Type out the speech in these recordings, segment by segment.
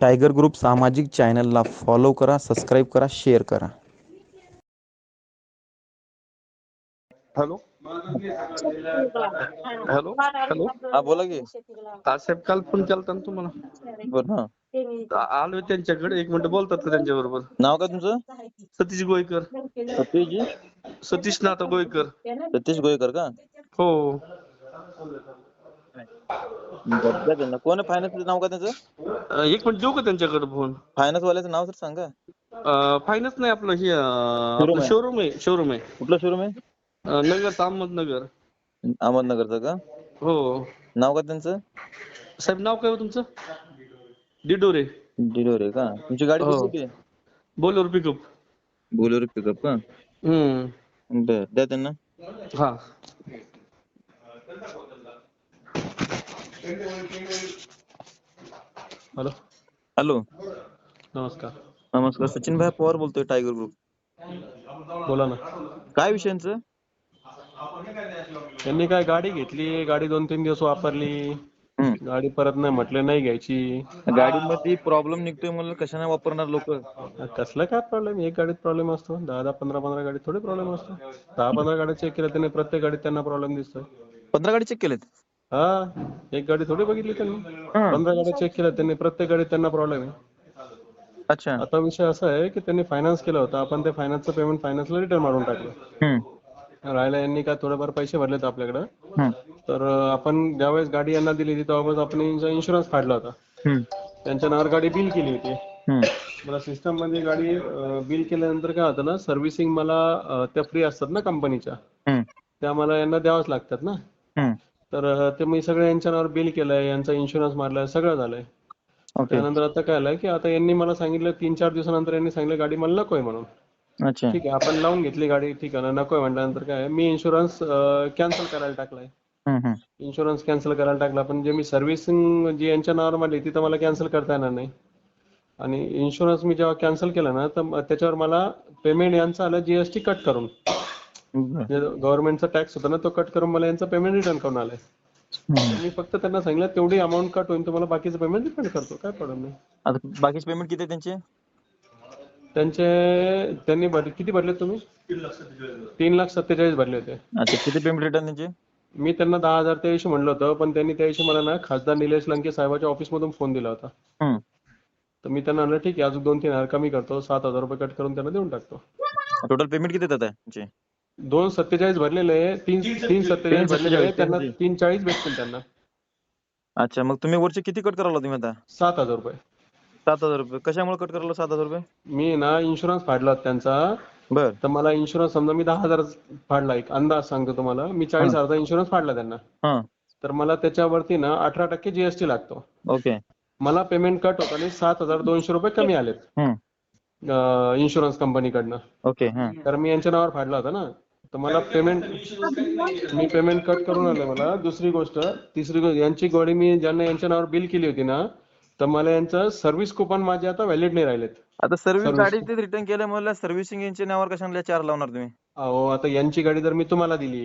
Tiger group सामाजिक चॅनलला follow करा सबस्क्राईब करा शेअर करा. हॅलो? हॅलो? हॅलो? हा बोला की. साहेब काल फोन केलता ना तुम्हाला? बर हा. आलोय त्यांच्याकडे एक मिनिट बोलतात का त्यांच्या बरोबर नाव काय तुमचं? सतीश गोयकर. सतीशजी सतीश नाथा गोयकर. सतीश गोयकर का? हो. कोण आहे फायनान्स नाव का त्याचं? अं, एक मिनिट देऊ का त्यांच्याकडे फोन फायनान्स वाल्याचं नाव तर सांगा. फायनान्स नाही आपलं हे Showroom आहे. शोरूम आहे शोरूम आहे. कुठलं शोरूम आहे? अं, नगर अहमदनगर. अहमदनगरचं का? हो. नाव का त्यांचं? साहेब नाव काय हो तुमचं? डिडोरे. डिलिव्हरी का? तुमची गाडी हो. कुठली आहे? पिकअप बोलेरो पिकअप का? हम्म. बर द्या त्यांना. हा. हॅलो. हॅलो. नमस्कार. नमस्कार सचिन भाई पवार बोलतोय टायगर ग्रुप बोला ना. काय विषयांचं त्यांनी काय गाडी घेतली गाडी दोन तीन दिवस वापरली. गाडी परत नाही म्हटले नाही घ्यायची. गाडीमध्ये प्रॉब्लेम निघतोय म्हणून कशाने वापरणार लोक? कसलं काय प्रॉब्लेम एक गाडीत प्रॉब्लेम असतो. दहा दहा पंधरा पंधरा गाडीत थोडी प्रॉब्लेम असतो. दहा पंधरा गाड्या चेक केल्या त्यांनी प्रत्येक गाडीत त्यांना प्रॉब्लेम दिसतोय. पंधरा गाडी चेक केलेत? हा एक गाडी थोडी बघितली त्यांनी हा. पंधरा गाड्या चेक केल्या त्यांनी प्रत्येक गाडीत त्यांना प्रॉब्लेम आहे अच्छा आता विषय असा आहे की त्यांनी फायनान्स केलं होतं आपण ते फायनान्सचं पेमेंट फायनान्सला रिटर्न मारून टाकलं. राहायला यांनी काय थोडेफार पैसे भरलेत आपल्याकडं हम्म. तर अं, आपण ज्यावेळेस गाडी यांना दिली होती तेव्हापास आपण इन्शुरन्स फाडला होता. त्यांच्या नावावर गाडी बिल केली होती. मला सिस्टममध्ये गाडी बिल केल्यानंतर काय होतं ना सर्व्हिसिंग मला अं, त्या फ्री असतात ना कंपनीच्या. त्या मला यांना द्यावाच लागतात ना. तर ते मी सगळं यांच्या नावावर बिल केलंय यांचा इन्शुरन्स मारलाय सगळं झालंय. त्यानंतर आता काय आलंय की आता यांनी मला सांगितलं तीन चार दिवसानंतर यांनी सांगितलं गाडी मला नकोय म्हणून. अच्छा. ठीक आहे आपण लावून घेतली गाडी ठीक आहे ना नकोय म्हटल्यानंतर काय मी इन्शुरन्स कॅन्सल करायला टाकलाय. इन्शुरन्स कॅन्सल करायला टाकला पण जे मी सर्व्हिसिंग जी यांच्या नावावर मारली ती तर मला कॅन्सल करता येणार नाही. आणि इन्शुरन्स मी जेव्हा कॅन्सल केला ना तर त्याच्यावर मला पेमेंट यांचं आलं जीएसटी कट करून. गव्हर्नमेंटचा टॅक्स होता ना तो कट करून मला यांचं पेमेंट रिटर्न करून आलंय. मी फक्त त्यांना सांगितलं तेवढी अमाऊंट कट होईल तुम्हाला बाकीचं पेमेंट रिफंड करतो. काय प्रॉब्लेम नाही. आता बाकीचे पेमेंट किती आहे त्यांचे? त्यांचे त्यांनी किती भरले तुम्ही? तीन लाख सत्तेचाळीस भरले होते. अच्छा किती पेमेंट रिटर्न त्यांचे? मी त्यांना दहा हजार त्या दिवशी म्हणलं होतं पण त्यांनी त्या दिवशी मला ना खासदार निलेश लंके साहेबाच्या ऑफिसमधून फोन दिला होता. तर मी त्यांना म्हणलं ठीक आहे अजून दोन तीन हजार कमी करतो सात हजार रुपये कट करून त्यांना देऊन टाकतो. टोटल पेमेंट किती त्यांचे? दोन सत्तेचाळीस भरलेले आहे, तीन तीन सत्तेचाळीस. भरलेले आहे, त्यांना तीन- चाळीस भेटतील त्यांना. अच्छा मग तुम्ही वरचे किती कट करावला तुम्ही आता? सात हजार रुपये. सात हजार रुपये. कशामुळे कट करायला सात हजार रुपये? मी ना इन्शुरन्स फाडला होता त्यांचा. बर. तर मला इन्शुरन्स समजा मी दहा हजार फाडला एक अंदाज सांगतो तुम्हाला. मी चाळीस हजारचा इन्शुरन्स फाडला त्यांना. हा. तर मला त्याच्यावरती ना अठरा टक्के जीएसटी लागतो. ओके. मला पेमेंट कट होत आणि सात हजार दोनशे रुपये कमी आलेत. इन्शुरन्स कंपनीकडनं ओके हा. तर मी यांच्या नावावर फाडला होता ना. तर मला पेमेंट मी पेमेंट कट करून आलं मला. दुसरी गोष्ट तिसरी गोष्ट यांची गाडी मी ज्यांना यांच्या नावावर बिल केली होती ना तर मला यांचं सर्व्हिस कुपन माझे आता व्हॅलिड नाही राहिलेत. आता सर्व्हिस. गाडी ते रिटर्न केल्यामुळे सर्व्हिसिंग यांच्या नावावर कशाला चार लावणार तुम्ही? अहो आता यांची गाडी जर मी तुम्हाला दिली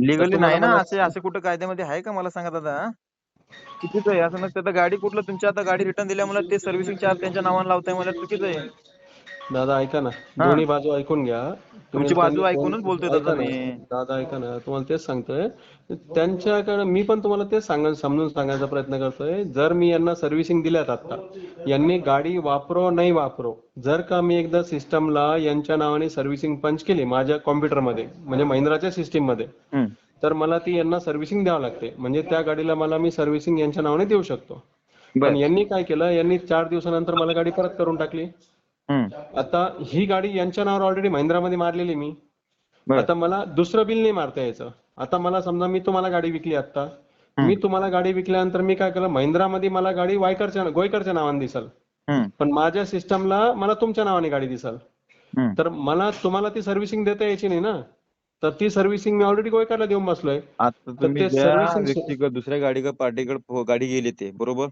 लिगली नाही ना असे असे कुठं कायद्यामध्ये आहे का? मला सांगा दादा. चुकीचं आहे असं नसतं. गाडी कुठलं तुमच्या आता गाडी रिटर्न दिल्यामुळे ते सर्व्हिसिंग चार्ज त्यांच्या नावाने लावताय मला चुकीचं आहे? दादा ऐका ना. दोन्ही बाजू ऐकून घ्या तुमची बाजू ऐकूनच बोलतोय दादा. मी. दादा ऐका ना तुम्हाला तेच सांगतोय त्यांच्याकडे मी पण तुम्हाला तेच सांगा समजून सांगायचा प्रयत्न करतोय जर मी यांना सर्व्हिसिंग दिल्यात आता यांनी गाडी वापरो नाही वापरो जर का मी एकदा सिस्टमला यांच्या नावाने सर्व्हिसिंग पंच केली माझ्या कॉम्प्युटरमध्ये म्हणजे महिंद्राच्या सिस्टीममध्ये. तर मला ती यांना सर्व्हिसिंग द्यावं लागते म्हणजे त्या गाडीला मला मी सर्व्हिसिंग यांच्या नावाने देऊ शकतो पण यांनी काय केलं यांनी चार दिवसानंतर मला गाडी परत करून टाकली. आता ही गाडी यांच्या नावावर ऑलरेडी महिंद्रामध्ये मारलेली मी. आता मला दुसरं बिल नाही मारता यायचं. आता मला समजा मी तुम्हाला गाडी विकली आता मी तुम्हाला गाडी विकल्यानंतर मी काय केलं? महिंद्रामध्ये मला गाडी वायकरच्या गोयकरच्या नावाने दिसल. पण माझ्या सिस्टमला मला तुमच्या नावाने गाडी दिसल. तर मला तुम्हाला ती सर्व्हिसिंग देता यायची नाही ना? तर ती सर्व्हिसिंग मी ऑलरेडी गोयकरला देऊन बसलोय. आता दुसऱ्या गाडीकडे पार्टीकडे गाडी गेली ते बरोबर?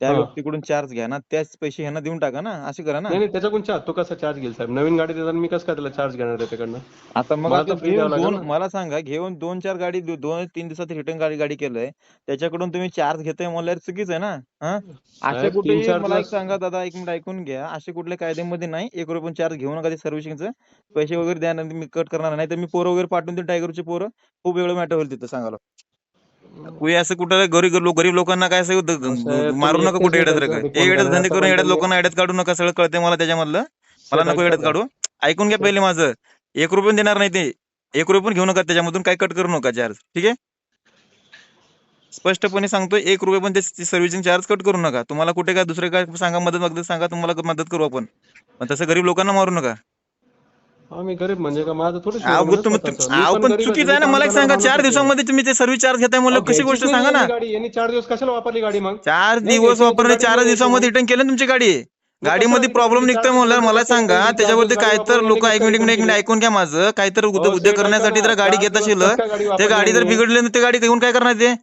त्या. व्यक्तीकडून चार्ज घ्या ना त्याच पैसे ह्यांना देऊन टाका ना असे करा ना. नाही नाही त्याच्याकडून चार्ज तो कसा चार्ज घेईल साहेब? नवीन गाडी देताना मी कसं काय त्याला चार्ज घेणार त्याच्याकडनं आता मग मला आता तर free घेऊन द्यावं लागेल दोन ना. मला सांगा घेऊन दोन चार गाडी दो- दोन तीन दिवसात रिटर्न गाडी गाडी केलंय त्याच्याकडून तुम्ही चार्ज घेताय म्हणल्यावर चुकीचं आहे ना हा? असे साहेब, कुठे चार मला एक दिवस- सांगा दादा एक मिनिट ऐकून घ्या असे कुठल्या कायद्यामध्ये नाही एक रुपये पण चार्ज घेऊ नका ते सर्व्हिसिंगचं पैसे वगैरे द्या नाही मी कट करणार नाही तर मी पोरं वगैरे पाठवून देईन टायगरचे पोरं खूप वेगळं मॅटर होईल तिथं सांगायला. कुणी असं कुठं गरीब लो- गरीब लोकांना काय असं मारू नका कुठे येड्यात रे येड्यात धंदे. करून येड्यात लोकांना येड्यात काढू नका सगळं कळतंय मला त्याच्यामधलं. मला नको येड्यात काढू. ऐकून घ्या पहिले माझं. एक रुपये देणार नाही ते. एक रुपये पण घेऊ नका त्याच्यामधून काही कट करू नका चार्ज ठीक आहे? स्पष्टपणे सांगतोय एक रुपये पण ते सर्व्हिसिंग चार्ज कट करू नका. तुम्हाला कुठे काय दुसरे काय सांगा मदत मदत सांगा तुम्हाला मदत करू आपण. पण तसं गरीब लोकांना मारू नका. हा मी गरीब म्हणजे का? माझं थोडं पण चुकीचं आहे ना मला एक सांगा चार दिवसामध्ये तुम्ही ते सर्व्हिस चार्ज घेताय म्हणलं कशी गोष्ट सांगा ना. गाडी यांनी चार दिवस कशाला वापरली गाडी मग? चार दिवस वापरले चार दिवसामध्ये रिटर्न केलं ना तुमची गाडी. गाडीमध्ये प्रॉब्लेम निघतोय म्हणलं मला सांगा. त्याच्यावरती काय तर लोक एक मिनिट कसं ऐकून घ्या माझं. काय तर उद्योग हो, करण्यासाठी जर गाडी घेत असेल काय ते गाडी जर? बिघडली ना ते गाडी घेऊन काय करणार ते?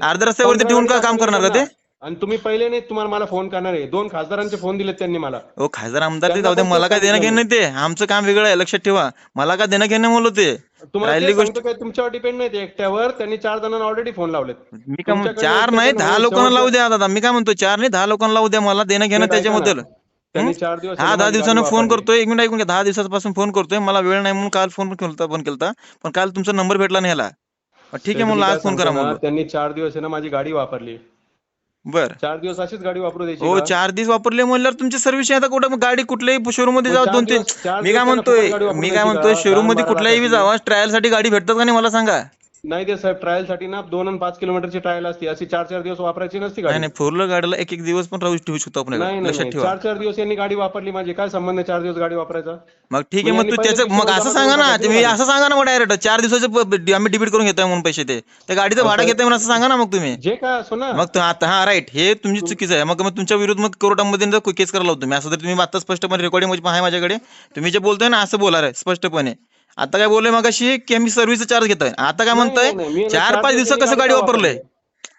अर्ध्या रस्त्यावरती ठेवून का गाडी काम करणार का ते? आणि तुम्ही पहिले नाही तुम्हाला मला फोन करणार आहे. दोन खासदारांचे फोन दिलेत त्यांनी मला. ओ खासदार आमदार ते जाऊ दे मला काय देणं घेणं नाही ते. आमचं काम वेगळं आहे लक्षात ठेवा. मला काय देणं घेणं म्हणलं ते? तुम्हाला राहिली ते गोष्ट सांगतो काय तुमच्यावर डिपेंड नाही ते एकट्यावर. त्यांनी चार जणांना ऑलरेडी फोन लावलेत. मी काय म्हणतो तुमच्याकडे चार नाही दहा लोकांना लावू द्या दादा मी काय म्हणतो चार नाही दहा लोकांना लावू द्या. मला देणं घेणं ऐका ना, त्याच्याबद्दल त्यांनी हं? चार दिवस हा दहा दिवसानं फोन. करतोय. एक मिनिट ऐकून घ्या. दहा दिवसापासून फोन करतोय. मला वेळ नाही म्हणून काल फोन केलता बंद केलता. पण काल तुमचा नंबर भेटला नाही ह्याला. मग ठीक आहे तर म्हणलं मी आज फोन करा म्हणलं. त्यांनी चार दिवस आहे ना माझी गाडी वापरली. बर चार दिवस अशीच गाडी वापरू द्यायची हो का? चार दिवस वापरले म्हणल्यावर तुमची सर्व्हिस आता कुठं मग गाडी कुठल्याही शोरूममध्ये मग जावा चार दोन तीन दिवस- चार मी काय दिवसाला म्हणतोय गाडी मी काय द्यायची म्हणतोय का? शोरूममध्ये कुठल्याही लाखाची. जावा ट्रायलसाठी गाडी भेटतात का नाही मला सांगा नाही ते साहेब ट्रायलसाठी ना दोन आणि पाच किलोमीटरची ट्रायल असते. अशी चार चार दिवस वापरायची नसती नाही गाडी. नाही फोर व्हीलर गाडीला एक एक दिवस पण राहू ठेवू शकतो आपण नाही नाही लक्षात नाही. ठेवा. चार चार दिवस यांनी गाडी वापरली माझी. काय संबंध आहे चार दिवस गाडी वापरायचा? मग ठीक आहे मग मग तू त्याचं मग असं सांगा ना तुम्ही. असं सांगा ना मग डायरेक्ट चार दिवसाचे प- आम्ही डिबीट करून घेतोय म्हणून पैसे ते. त्या गाडीचं भाडं घेतोय म्हणून असं सांगा ना मग तुम्ही. जे काय असो ना. मग तो आता हा राईट हे तुमची चुकीचं आहे. मग मग तुमच्या विरुद्ध मग कोर्टामध्ये केस करायला लावतो. तुम्ही असं जर तुम्ही आता स्पष्टपणे रेकॉर्डिंग आहे माझ्याकडे. तुम्ही जे बोलतोय ना असं बोला रे स्पष्टपणे. आता काय बोललोय मग अशी की आम्ही सर्व्हिस चार्ज घेतोय. आता काय म्हणताय? चार पाच दिवस कसं गाडी गाडी वापरले वापरली.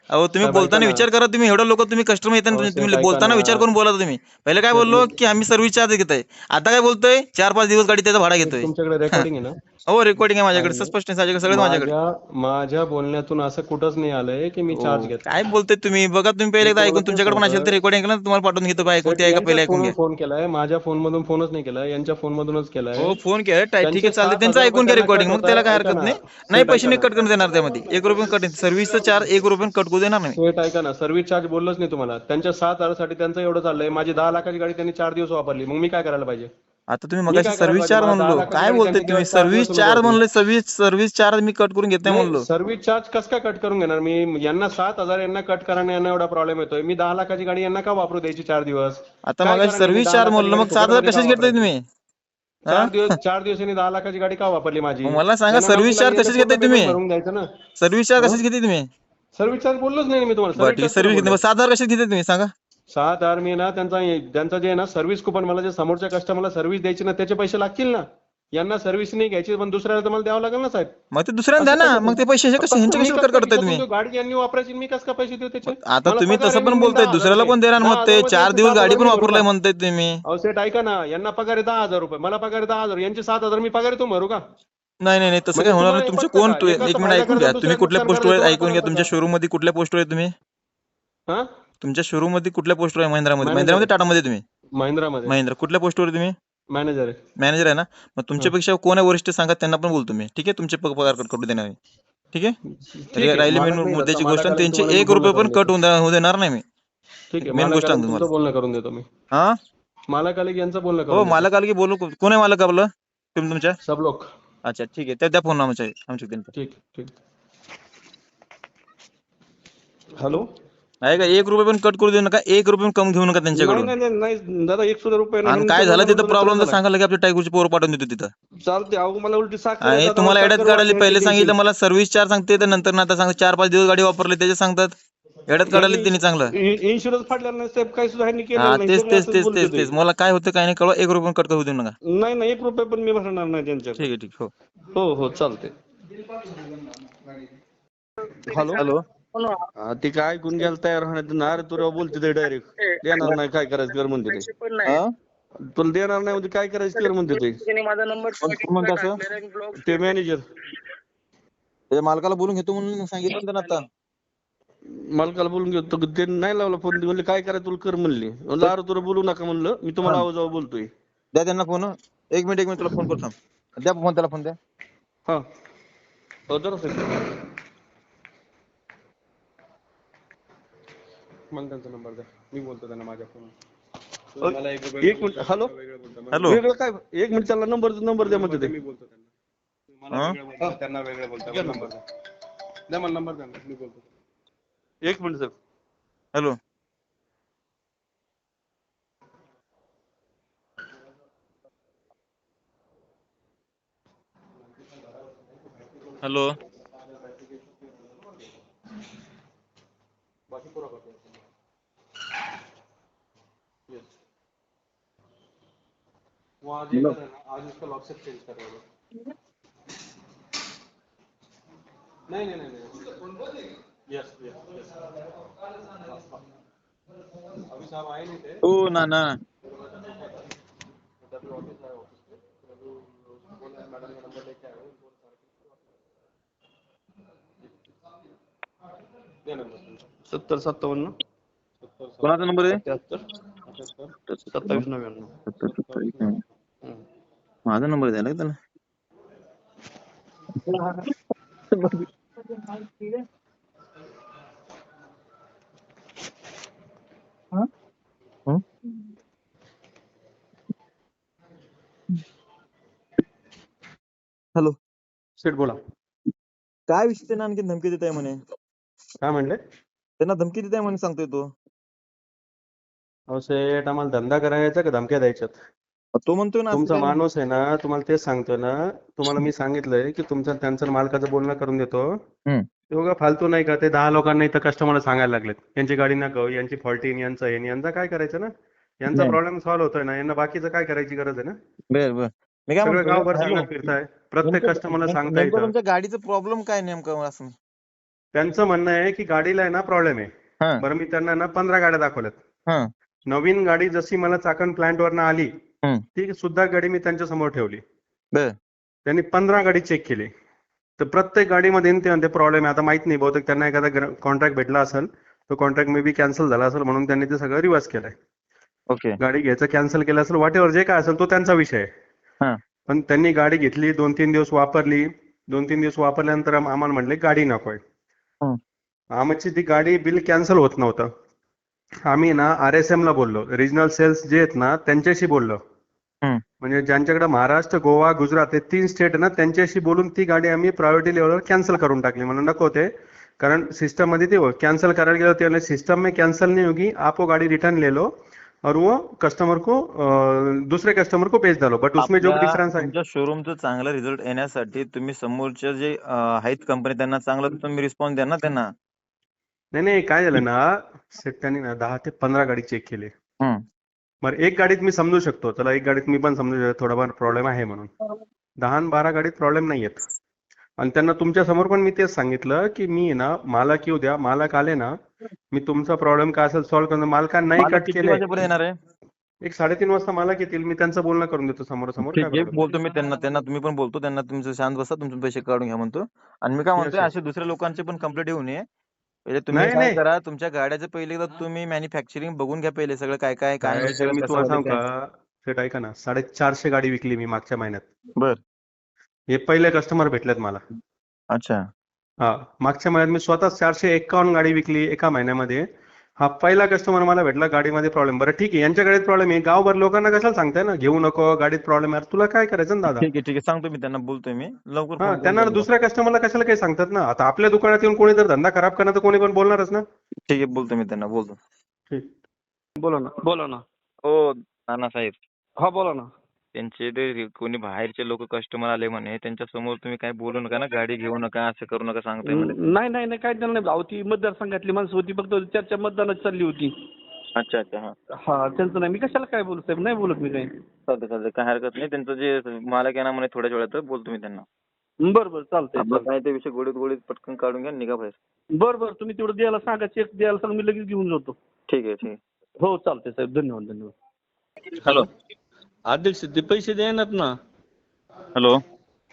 अहो तुम्ही बोलताना. विचार करा तुम्ही. एवढं लोक तुम्ही कस्टमर येताना हो, तुम्ही बोलताना विचार. करून बोला तुम्ही. पहिले काय बोललो की आम्ही सर्व्हिस चार्ज घेतोय. आता काय बोलतोय? चार पाच दिवस गाडी त्याचा भाडा घेतोय. हो रेकॉर्डिंग आहे माझ्याकडे. स्पष्ट आहे सगळं माझ्याकडे. माझ्या माझ्या बोलण्यातून असं कुठंच नाही आलंय की मी चार्ज घेतो काय बोलतोय तुम्ही? बघा तुम्ही पहिले एकदा मी ऐकून तुमच्याकडे पण असेल तर. रेकॉर्डिंग ना तुम्हाला पाठवून घेतो बा ऐकून ते ऐका पहिले ऐकून घ्या फोन केलाय माझ्या फोन मधून फोनच नाही केलाय यांच्या फोन मधूनच केलाय. हो फोन केला ठीक आहे त्यांचे चालते सात त्यांचं हजार ऐकून घ्या रुपये रेकॉर्डिंग मग त्याला काय हरकत. नाही. नाही. पैसे नाही कट करून देणार त्यामध्ये. एक रुपये कट सर्व्हिसचं चार एक रुपये कट करू देणार नाही. ऐका ना. सर्व्हिस चार्ज बोललोच नाही तुम्हाला. त्यांच्या सात हजारासाठी त्यांचं एवढं चाललंय. माझी दहा लाखाची गाडी त्यांनी चार दिवस वापरली. मग मी काय करायला पाहिजे? आता तुम्ही मग सर्व्हिस चार्ज? म्हणलो. काय बोलतोय तुम्ही? सर्व्हिस चार चार्ज म्हणलं सर्व्हिस सर्व्हिस चार्ज मी कट करून घेत नाही म्हणलो. सर्व्हिस चार्ज कसं काय कट करून घेणार? मी यांना सात हजार यांना कट करायला यांना एवढा प्रॉब्लेम येतोय. मी दहा लाखाची गाडी यांना का वापरू द्यायची चार दिवस? आता मग? सर्व्हिस चार्ज म्हणलं मग सात हजार कशाच घेताय तुम्ही? हा? चार दिवस चार दिवसांनी दहा लाखाची गाडी का वापरली माझी? मग मला सांगा, charge लागली कशाचे घेताय तुम्ही? सर्व्हिस चार्ज कशाच घेते तुम्ही? सर्व्हिस चार्ज बोललोच नाही मी तुम्हाला. सर्व्हिस. घेते सात हजार कशाच घेते तुम्ही? सांगा. सहा हजार मी ना त्यांचा त्यांचं जे आहे ना सर्व्हिस कुपन मला जे समोरच्या कस्टमरला सर्व्हिस द्यायची ना त्याचे पैसे लागतील ना. यांना सर्व्हिस नाही घ्यायची पण दुसऱ्याला तर मला द्यावं लागेल ना साहेब. मग ते दुसऱ्याला द्या ना मग ते पैसे कसे कट करताय तुम्ही? गाडी यांनी वापरायची मी कसं काय पैसे देऊ त्याचे? आता तुम्ही तसं पण बोलताय दुसऱ्याला कोण देणार मग ते चार दिवस गाडी पण वापरलाय. म्हणताय तुम्ही. अहो सेट ऐका ना यांना पगार आहे दहा हजार रुपये. मला पगार आहे दहा हजार. यांचे सात हजार मी पगार आहे तो भरू का? नाही नाही नाही तसं काय होणार नाही. तुमचे कोण का? एक मिनिट ऐकून घ्या. तुम्ही कुठल्या पोस्टवर ऐकून घ्या. तुमच्या शोरूममध्ये कुठल्या पोस्टवर आहे तुम्ही? हा? तुमच्या शोरूममध्ये कुठल्या पोस्टवर आहे? महिंद्रामध्ये. Manager. महिंद्रामध्ये टाटामध्ये तुम्ही? महिंद्रामध्ये. महिंद्रा. कुठल्या पोस्टवर आहे तुम्ही? मॅनेजर आहे. मॅनेजर आहे ना? मग तुमच्यापेक्षा कोण आहे वरिष्ठ सांगा त्यांना पण बोलतो मी. ठीक आहे? तुमचे प- पगार कट करू देणार नाही ठीक आहे? ठीक आहे, राहिली मला मेन मुद्द्याची गोष्ट आणि त्यांचे तुम्हाला एक बोलणं रुपये पण करून कट होऊन दे- होऊ देणार नाही मी. ठीक आहे. Main मला गोष्ट काल सांगतो तुमचं बोलणं करून देतो मी. हा? मला काल यांचं बोलणं हो करून देतो. मालक आलं की बोलू? कोण आहे मालक आपलं? तुम्ही तुमच्या? सब लोक अच्छा ठीक आहे. त्या द्या फोन आमच्या आमच्या ठीक ठीक. हॅलो? आहे का? एक रुपये पण कट करू देऊ नका एक रुपये पण कम घेऊ नका नाही त्यांच्याकडून. नाही नाही, नाही दादा एक सुद्धा रुपये नाही. आणि काय झालं तिथं प्रॉब्लेम तर सांगायला की आपल्या टायगरची पोरं पाठवून देतो तिथं. चालते अहो मला उलटी साखर आणि दादा, तुम्हाला मला एड्यात साखर काढायला पहिले. सांगितलं मला सर्व्हिस चार्ज सांगते तर नंतर ना आता सांग चार पाच दिवस गाडी वापरली त्याचे सांगतात. एड्यात काढायला त्यांनी चांगलं. इ- इन्शुरन्स फाडलेला नाही साहेब काही सुद्धा ह्यांनी हा नाही तेच सगळं तेच असंच तेच बोलते तेच ते. तेच मला काय होतं काय नाही कळवा एक रुपये पण कट करू देऊ नका. नाही नाही एक रुपये पण मी भरणार नाही त्यांच्या ठीक आहे ठीक हो. हो हो चालते हॅलो. हॅलो. हा, ते काय ऐकून घ्यायला तयार होणार ना अरे तुला बोलते ते डायरेक्ट देणार नाही काय करायचं कर म्हणते ते. पण नाही. हा? तुला देणार नाही म्हणजे काय करायचं कर म्हणते ते. त्याने माझा नंबर ब्लॉक ते मॅनेजर त्याच्या मालकाला बोलून घेतो म्हणून सांगितलं ना त्यांना आता. मालकाला बोलून घेतो ते नाही लावला फोन म्हणले काय करायचं तुला कर म्हणले. म्हणलं अरे तुला बोलू नका म्हणलं. मी तुम्हाला. आवाज आवाज बोलतोय. द्या त्यांना फोन एक मिनिट एक मिनिट तुला फोन करतो. थांब. द्या फोन त्याला फोन द्या. हा. हो जरा मला त्यांचा नंबर द्या. मी बोलतो त्यांना माझ्या फोन एक मिनिट हॅलो? हॅलो? वेगळं काय? एक मिनिट त्याला नंबर नंबर द्या म्हणते मी ते बोलतो त्यांना. मला हा? वेगळं बोलतो त्यांना वेगळं बोलतो मला नंबर द्या. द्या मला नंबर द्या मी बोलतो. एक मिनिट सर. हॅलो? हॅलो? आज उसका लॉक चेंज कर रहे हैं नहीं नहीं नहीं नहीं. यस यस अभी साहब आए नहीं थे. हो ना ना हो सत्तर सत्तावन्न. कोणाचा नंबर आहे? सत्तावीस नव्याण्णव. माझा नंबर द्यायला का त्याला. हं? हॅलो. सेठ बोला. काय विषय त्यांना आणखी धमकी देत आहे म्हणे? काय म्हणले? त्यांना धमकी देत आहे म्हणे सांगतोय तो. अहो सेठ आम्हाला धंदा करायचा का? धमक्या द्यायच्यात. तो म्हणतोय ना असं तुमचा माणूस आहे ना तुम्हाला तेच सांगतोय ना तुम्हाला मी सांगितलंय की तुमचं त्यांचं मालकाचं बोलणं करून देतो. बघा फालतू नाही का ते दहा लोकांना इथं कस्टमरला सांगायला लागलेत. यांची गाडी नको यांची फॉल्टी यांचं आहे यांचा काय करायचं ना? यांचा नाही. प्रॉब्लेम सॉल्व्ह होतोय ना यांना बाकीचं काय करायची गरज आहे ना? सगळं गावभर. सांगत फिरताय. प्रत्येक कस्टमरला सांगता येतं तुमच्या गाडीचं प्रॉब्लेम काय नेमकं असं त्यांचं म्हणणं आहे की गाडीला आहे ना प्रॉब्लेम आहे. हा. बरं मी त्यांना ना पंधरा गाड्या दाखवल्यात. हा. नवीन गाडी जशी मला चाकण प्लांट वरनं आली. ती सुद्धा गाडी मी त्यांच्यासमोर ठेवली. त्यांनी पंधरा गाडी चेक केली. तर प्रत्येक गाडीमध्ये ते म्हणते प्रॉब्लेम आहे. आता माहीत नाही बहुतेक त्यांना एखादा कॉन्ट्रॅक्ट भेटला असेल तो कॉन्ट्रॅक्ट मे बी कॅन्सल झाला असेल म्हणून त्यांनी ते सगळं रिवर्स केलंय. ओके गाडी घ्यायचं कॅन्सल केलं असेल वाटेवर जे काय असेल तो त्यांचा विषय. आहे. पण त्यांनी गाडी घेतली दोन तीन दिवस वापरली. दोन तीन दिवस वापरल्यानंतर आम- आम्हाला म्हणले गाडी नकोय. आमची ती गाडी बिल कॅन्सल होत नव्हतं. आम्ही ना आर एस एम ला बोललो. रिजनल सेल्स जे आहेत ना त्यांच्याशी बोललो. म्हणजे ज्यांच्याकडे महाराष्ट्र गोवा गुजरात हे तीन स्टेट ना त्यांच्याशी बोलून ती गाडी आम्ही प्रायोरिटी लेवलवर कॅन्सल करून टाकली. म्हणून नको ते. कारण सिस्टममध्ये ते कॅन्सल करायला गेलो ते सिस्टम में कैंसिल नहीं होगी आप वो गाड़ी रिटर्न ले लो और वो कस्टमर को दूसरे कस्टमर को भेज डालो. बट उसमें जो डिफरेंस आहे तुमच्या शोरूमचं चांगला रिझल्ट येण्यासाठी तुम्ही समोरच्या जे आहेत कंपनी त्यांना चांगला तुम्ही रिस्पॉन्स द्या ना त्यांना. नाही नाही काय झालं ना सेट त्यांनी ना दहा ते पंधरा गाडी चेक केली. हं. बरं एक गाडीत मी समजू शकतो. चला एक गाडीत मी पण समजू शकतो. थोडाफार प्रॉब्लेम आहे म्हणून. दहा आणि बारा गाडीत प्रॉब्लेम नाही येत आणि त्यांना तुमच्यासमोर पण मी तेच सांगितलं की मी ना मालक येऊ द्या. मालक आले ना मी तुमचा प्रॉब्लेम काय असेल सॉल्व्ह करणं मालकांना नाही मला कट केले एक साडेतीन वाजता मालक येतील. मी त्यांचं बोलणं करून देतो समोर समोर बोलतो मी त्यांना. त्यांना तुम्ही पण बोलतो. त्यांना तुमचं शांत बसा. तुमचे पैसे काढून घ्या म्हणतो. आणि मी काय म्हणतोय. असे दुसऱ्या लोकांचे पण कंप्लेंट येऊ नये. पहिले तुम्ही नाही, काय नाही. करा तुमच्या गाड्याचं पहिले एकदा तुम्ही मॅन्युफॅक्चरिंग बघून घ्या पहिले सगळं काय काय काय काय नाही, तर सगळं मी तुम्हाला सांगू काय. का सेट ऐका ना साडेचारशे गाडी विकली मी मागच्या महिन्यात. बर. हे पहिले कस्टमर भेटलेत मला. अच्छा. हा मागच्या महिन्यात मी स्वतः चारशे एकावन्न गाडी विकली एका महिन्यामध्ये. हा पहिला कस्टमर मला भेटला गाडीमध्ये प्रॉब्लेम बरं ठीक आहे. यांच्या गाडीत प्रॉब्लेम आहे. गावभर लोकांना कशाला सांगताय ना? घेऊ नको गाडीत प्रॉब्लेम आहे. तुला काय करायचं ना दादा? ठीक आहे ठीक आहे. सांगतो मी त्यांना बोलतोय मी. लवकर हा phone त्यांना सांगतो. दुसऱ्या कस्टमरला कशाला काही सांगतात ना? आता आपल्या दुकानात येऊन कोणी जर धंदा खराब करणार तर कोणी पण बोलणारच ना? ठीक आहे बोलतो मी त्यांना बोलतो. ठीक. बोला ना. बोला ना. हो नाना साहेब. हा बोला ना. त्यांचे ते कोणी बाहेरचे लोक कस्टमर आले म्हणे त्यांच्यासमोर तुम्ही काय बोलू नका ना गाडी घेऊ नका असं करू नका सांगतोय म्हणे. नाही नाही नाही काय नाही. अहो ती मतदारसंघातली माणसं होती फक्त चर्चा मतदानात चालली होती. अच्छा अच्छा हा. हा त्यांचं नाही. मी कशाला काय बोलू साहेब? नाही बोलत मी काही. चालतंय चालतंय. काय हरकत नाही. त्यांचं जे मालक येणार म्हणे थोड्याच वेळात बोलतो मी त्यांना. बरं बरं चालतंय आपलं चालतंय. काय ते विषय गोडीत गोडीत पटकन काढून घ्या आणि निघा बाहेर. बरं बरं. तुम्ही तेवढं द्यायला सांगा. चेक द्यायला सांगा. मी लगेच घेऊन जातो. ठीक आहे ठीक आहे. हो चालतंय साहेब. धन्यवाद धन्यवाद. हॅलो. अध्यक्ष ते पैसे देणार ना. हॅलो.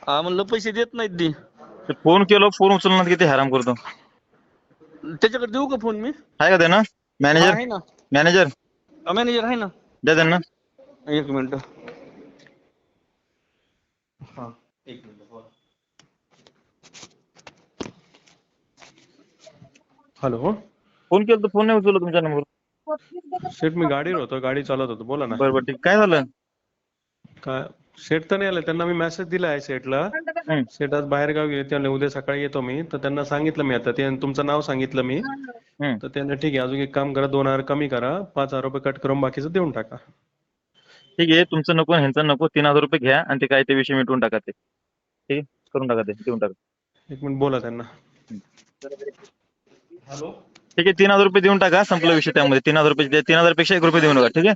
हा म्हणलं पैसे देत नाहीत ते. ते फोन केलो फोन उचलणार किती हराम करतो. त्याच्याकडे देऊ का फोन मी? आहे का त्यांना मॅनेजर? आहे ना. मॅनेजर? मॅनेजर आहे ना. द्या त्यांना. एक मिनिट. हा एक मिनिट बोला. हॅलो. फोन केला तर फोन नाही उचलला तुमच्या नंबर शेठ मी गाडीवर होतो गाडी चालवत होतो. बोला ना. बरं बरं ठीक. काय झालं? काय शेठ तर नाही आले. त्यांना मी मेसेज दिला आहे शेठला हम्म. शेठ आज बाहेर गाव गेले त्याने उद्या सकाळी येतो मी. तर त्यांना सांगितलं मी आता. ते तुमचं नाव सांगितलं मी. तर त्यांना ठीक आहे. अजून एक काम करा. दोन हजार कमी करा. पाच हजार रुपये कट करून बाकीचं देऊन टाका. ठीक आहे. तुमचं नको ह्यांचं नको. तीन हजार रुपये घ्या आणि ते काय ते विषय मिटवून टाका ते. ठीक आहे? करून टाका ते. देऊन टाका. एक मिनिट बोला त्यांना. ठीक आहे. तीन हजार रुपये देऊन टाका. संपला विषय त्यामध्ये. तीन हजार रुपये तीन हजारपेक्षा एक रुपये देऊ नका. ठीक आहे?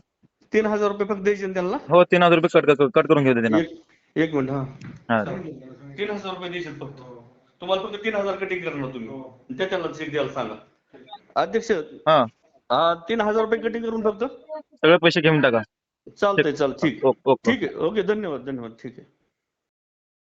तीन हजार रुपये फक्त द्यायचे ना त्यांना? हो तीन हजार रुपये कट कट करून घेऊ दे त्यांना. एक एक मिनिट हा. हा. तीन हजार रुपये द्यायचे फक्त. तुम्हाला फक्त तीन हजार कटिंग करणार तुम्ही. त्याच्याला चेक द्यायला सांगा. अध्यक्ष हा. हा तीन हजार रुपये कटिंग करून फक्त? सगळे पैसे घेऊन टाका. चालतंय चाल ठीक ओके ओके. ठीक आहे ओके धन्यवाद धन्यवाद. ठीक आहे.